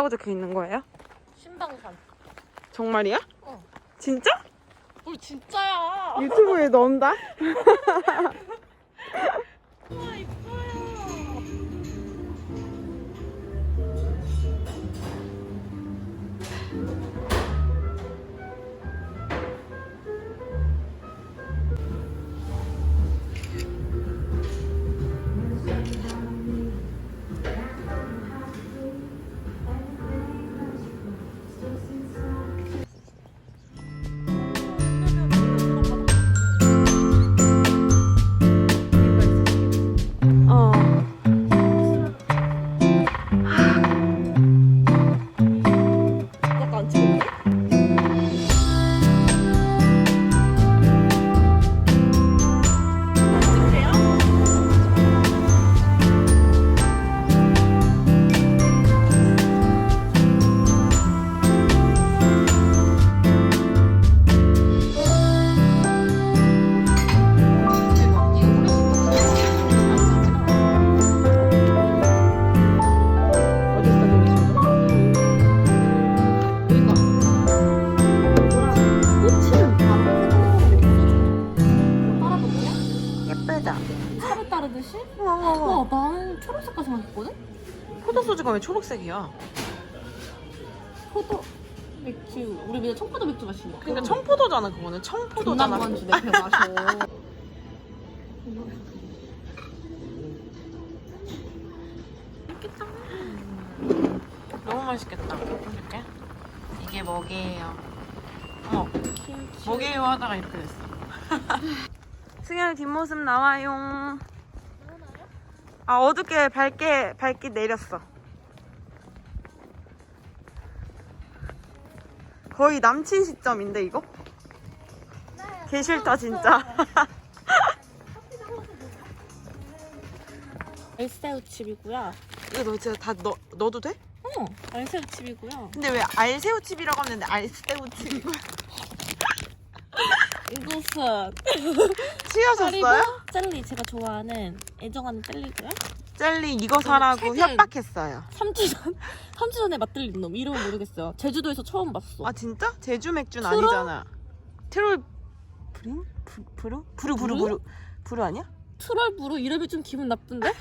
뭐라고 적혀 있는 거예요? 신방산. 정말이야? 어. 진짜? 뭘 진짜야. 유튜브에 넣는다? 차를 따르듯이? 우와, 우와, 우와. 와 나는 초록색까지만 했거든? 포도 소주가 왜 초록색이야? 포도 맥주 우리 맨날 청포도 맥주 마시니까 그러니까 청포도잖아 그거는 청포도잖아. 동남건주 내배 마셔 너무 맛있겠다. 이렇게 이게 뭐게요? 어머 뭐게요 하다가 이렇게 됐어. 승현이 뒷모습 나와요. 아 어둡게 밝게 밝게 내렸어. 거의 남친 시점인데 이거? 개 싫다 진짜. 알새우칩이고요 이거 너 진짜 다 넣, 넣어도 돼? 어 알새우칩이고요 근데 왜 알새우칩이라고 하는데 알새우칩이고 이것은 치여졌어요? 젤리 제가 좋아하는 애정하는 젤리고요 젤리 이거 사라고 최근- 협박했어요. 3주 전 3주 전에 맛들린 놈 이름은 모르겠어요 제주도에서 처음 봤어 아 진짜? 제주 맥주는 트롤? 아니잖아. 트롤 브루? 부루 부루 부루? 부루 부루 아니야? 트롤브루 이름이 좀 기분 나쁜데?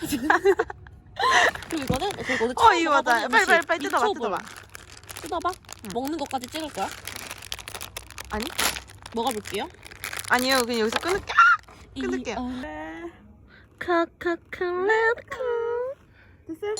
그리고 이거는 그리고 오늘 어 처음 이거 맞아. 먹어보는 빨리 빨리 음식, 빨리 뜯어봐. 뜯어봐. 뜯어봐 응. 먹는 것까지 찍을 거야? 아니? 먹어볼게요 아니요 그냥 여기서 끊을게. 이- 끊을게요. 어. 카카카레드카 됐어요?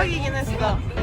대박이긴 했어.